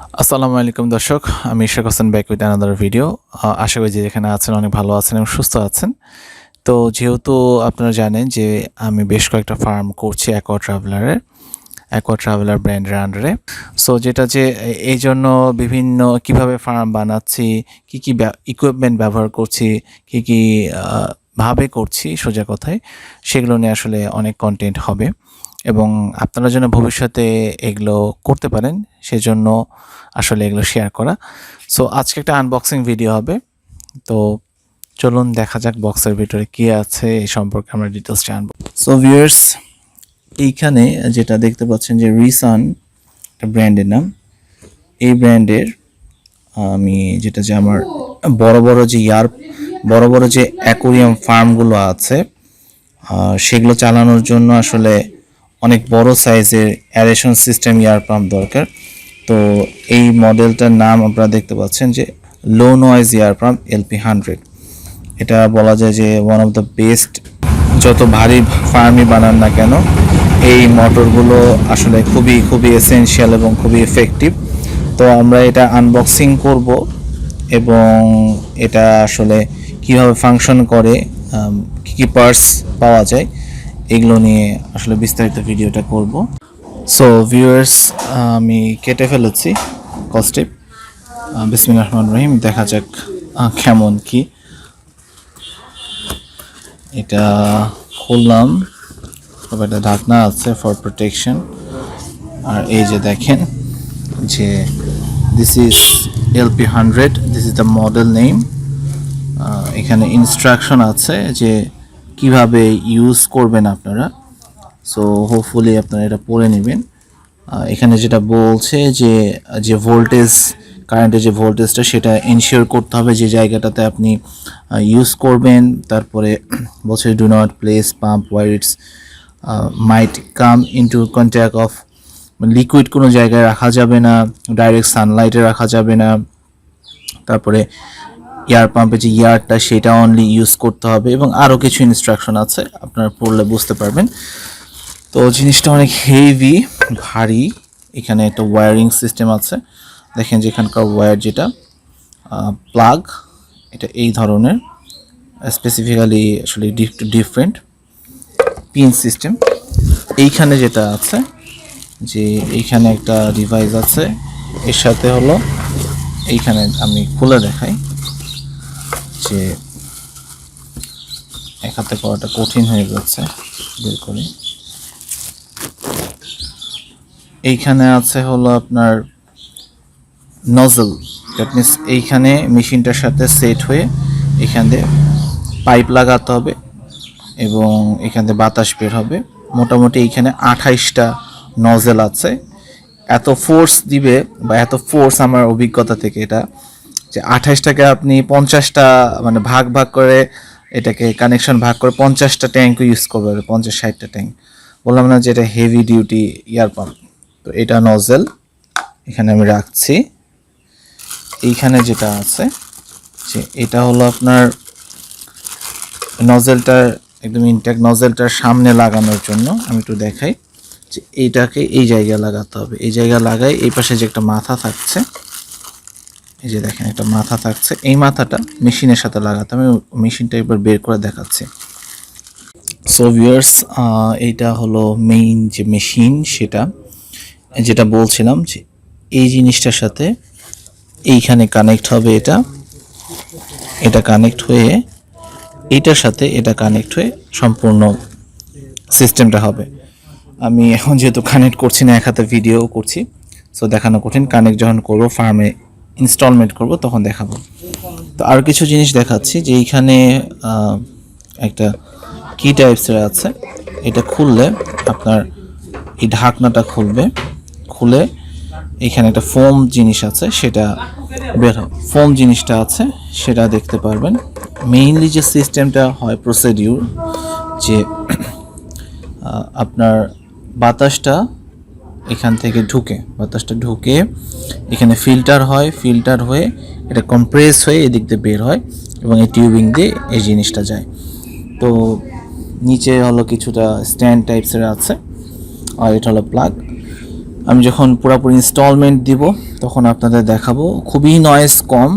আসসালামু আলাইকুম দর্শক, আমি Ishak Hossain back with another video আশা করি যে যেখানে আছেন, অনেক ভালো আছেন এবং সুস্থ আছেন। তো যেহেতু আপনারা জানেন যে আমি বেশ কয়েকটা ফার্ম করছি অ্যাকোয়া ট্রাভেলারের অ্যাকোয়া ট্রাভেলার ব্র্যান্ডের আন্ডারে সো যেটা যে এই জন্য বিভিন্ন কীভাবে ফার্ম বানাচ্ছি, কি কি ইকুইপমেন্ট ব্যবহার করছি, কি কি ভাবে করছি সোজা কথায়, সেগুলো নিয়ে আসলে অনেক কন্টেন্ট হবে। এবং আপনারা যেন ভবিষ্যতে এগুলো করতে পারেন, সেজন্য আসলে এগুলো শেয়ার করা। সো আজকে একটা আনবক্সিং ভিডিও হবে। তো চলুন দেখা যাক বক্সের ভিতরে কি আছে এই সম্পর্কে আমরা ডিটেলস জানব। সো ভিউয়ার্স এইখানে যেটা দেখতে পাচ্ছেন যে রিসান একটা ব্র্যান্ডের নাম। এই ব্র্যান্ডের আমি যেটা যে আমার বড় বড় যে ইয়ার, বড় বড় যে অ্যাকোরিয়াম ফার্মগুলো আছে সেগুলো চালানোর জন্য আসলে অনেক বড় সাইজের অ্যারেশন সিস্টেম ইয়ার পাম্প দরকার। তো এই মডেলটার নাম আপনারা দেখতে পাচ্ছেন যে low noise air pump L P hundred. এটা বলা যায় যে ওয়ান অফ দ্য বেস্ট যত ভারী ফার্মই বানান না কেন, এই মোটরগুলো আসলে খুবই খুবই এসেনশিয়াল এবং খুবই এফেক্টিভ তো আমরা এটা আনবক্সিং করব এবং এটা আসলে কীভাবে ফাংশন করে কি কি পার্টস পাওয়া যায় এগুলো নিয়ে আসলে বিস্তারিত ভিডিওটা করব। সো ভিউয়ার্স আমি কেটে ফেলেছি কস্টেপ বিসমিল্লাহ রহমান রহিম, দেখা যাক কেমন কি। এটা খুললাম তবে একটা ঢাকনা আছে ফর প্রোটেকশন আর এই যে দেখেন যে this is L P hundred this is the model name এখানে ইনস্ট্রাকশন আছে যে কীভাবে ইউজ করবেন আপনারা? সো হোপফুলি আপনারা এটা পড়ে নেবেন। এখানে যেটা বলছে যে যে ভোল্টেজ কারেন্টের যে ভোল্টেজটা সেটা এনশিওর করতে হবে যে জায়গাটাতে আপনি ইউজ করবেন। তারপরে বলছে do not place pump where it's might come into contact of liquid কোনো জায়গায় রাখা যাবে না ডাইরেক্ট সানলাইটে রাখা যাবে না। তারপরে এয়ার পাম্পে যে ইয়ারটা, সেটা অনলি ইউজ করতে হবে এবং আরও কিছু ইনস্ট্রাকশন আছে, আপনারা পড়লে বুঝতে পারবেন। তো জিনিসটা অনেক হেভি ভারী, এখানে একটা ওয়্যারিং সিস্টেম আছে। দেখেন যে এখানকার ওয়্যার যেটা প্লাগ এটা এই ধরনের স্পেসিফিক্যালি আসলে ডিফারেন্ট পিন সিস্টেম এইখানে যেটা আছে, যে এইখানে একটা ডিভাইস আছে, এর সাথে হলো, এইখানে আমি খুলে দেখাই। যে এক হাতে করাটা কঠিন হয়ে যাচ্ছে, বের করি। এইখানে আছে হলো আপনার নজল দ্যাট মিনস এইখানে মেশিনটার সাথে সেট হয়ে এখান দিয়ে পাইপ লাগাতে হবে এবং এখান থেকে বাতাস বের হবে। মোটামুটি এইখানে আঠাইশটা নজেল আছে। এত ফোর্স দিবে বা এত ফোর্স আমার অভিজ্ঞতা থেকে এটা যে আঠাইশটাকে আপনি পঞ্চাশটা মানে ভাগ ভাগ করে এটাকে কানেকশন ভাগ করে পঞ্চাশটা ট্যাঙ্ক ইউজ করবে পঞ্চাশ, ষাটটা ট্যাঙ্ক বললাম না যে এটা হেভি ডিউটি ইয়ার পাম্প তো এটা নজেল এখানে আমি রাখছি। এইখানে যেটা আছে, যে এটা হলো আপনার নজেলটার একদম ইনটেক নজেলটার সামনে লাগানোর জন্য আমি একটু দেখাই। যে এইটাকে এই জায়গায় লাগাতে হবে। এই জায়গায় লাগাই, এই পাশে যে একটা মাথা থাকছে এই যে দেখেন, একটা মাথা থাকছে। এই মাথাটা মেশিনের সাথে লাগাতে আমি মেশিনটা একবার বের করে দেখাচ্ছি। সো ভিউয়ার্স এইটা হলো মেইন যে মেশিন সেটা। যেটা বলছিলাম যে এই জিনিসটার সাথে এইখানে কানেক্ট হবে এটা। এটা কানেক্ট হয়ে এইটার সাথে এটা কানেক্ট হয়ে সম্পূর্ণ সিস্টেমটা হবে। আমি এখন যেহেতু কানেক্ট করছি না, এক হাতে ভিডিও করছি। সো দেখানো কঠিন। কানেক্ট যখন করব ফার্মে ইনস্টলমেন্ট করব, তখন দেখাবো। তো আর কিছু জিনিস দেখাচ্ছি, যে এইখানে একটা কি টাইপসের আছে। এটা খুললে আপনার এই ঢাকনাটা খুলবে। খুলে এখানে একটা ফোম জিনিস আছে, সেটা বের ফোম জিনিসটা আছে, সেটা দেখতে পারবেন। মেইনলি যে সিস্টেমটা হয় প্রসিডিউর যে আপনার বাতাসটা এখান থেকে ঢুকে বাতাসটা ঢুকে এখানে ফিল্টার হয় ফিল্টার হয়ে এটা কম্প্রেস হয়ে এদিক দিয়ে বের হয় এবং এই টিউবিং দিয়ে এই জিনিসটা যায়। তো নিচে হলো কিছুটা স্ট্যান্ড টাইপসের আছে আর এটা হলো প্লাগ আমি যখন পুরোপুরি ইনস্টলমেন্ট দিব তখন আপনাদের দেখাবো খুবই নয়েজ কম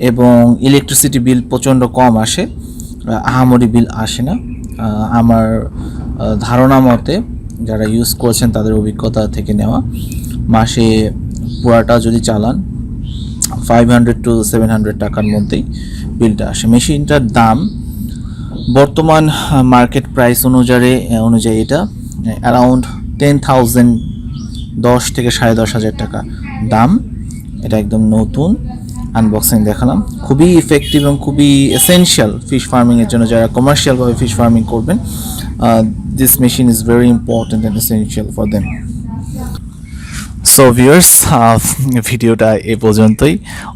এবং ইলেকট্রিসিটি বিল প্রচণ্ড কম আসে আহ, আহামরি বিল আসে না। আমার ধারণা মতে যারা ইউজ করছেন তাদের অভিজ্ঞতা থেকে নেওয়া। মাসে পুরাটা যদি চালান five hundred to seven hundred টাকার মধ্যেই বিলটা আসে। মেশিনটার দাম বর্তমান মার্কেট প্রাইস অনুযায়ী অনুযায়ী এটা অ্যারাউন্ড টেন থাউজেন্ড দশ থেকে সাড়ে দশ হাজার টাকা দাম। এটা একদম নতুন। আনবক্সিং দেখালাম। খুবই ইফেক্টিভ এবং খুবই এসেনশিয়াল ফিশ ফার্মিংয়ের জন্য যারা কমার্শিয়ালভাবে ফিশ ফার্মিং করবেন this machine is very important and essential for them so viewers ভিডিওটা এ পর্যন্তই।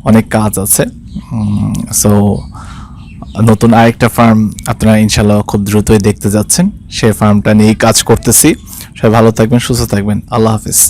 অনেক কাজ আছে। সো নতুন আরেকটা ফার্ম আপনারা ইনশাল্লাহ খুব দ্রুতই দেখতে যাচ্ছেন। সেই ফার্মটা নিয়েই কাজ করতেছি। সবাই ভালো থাকবেন, সুস্থ থাকবেন। আল্লাহ হাফিজ।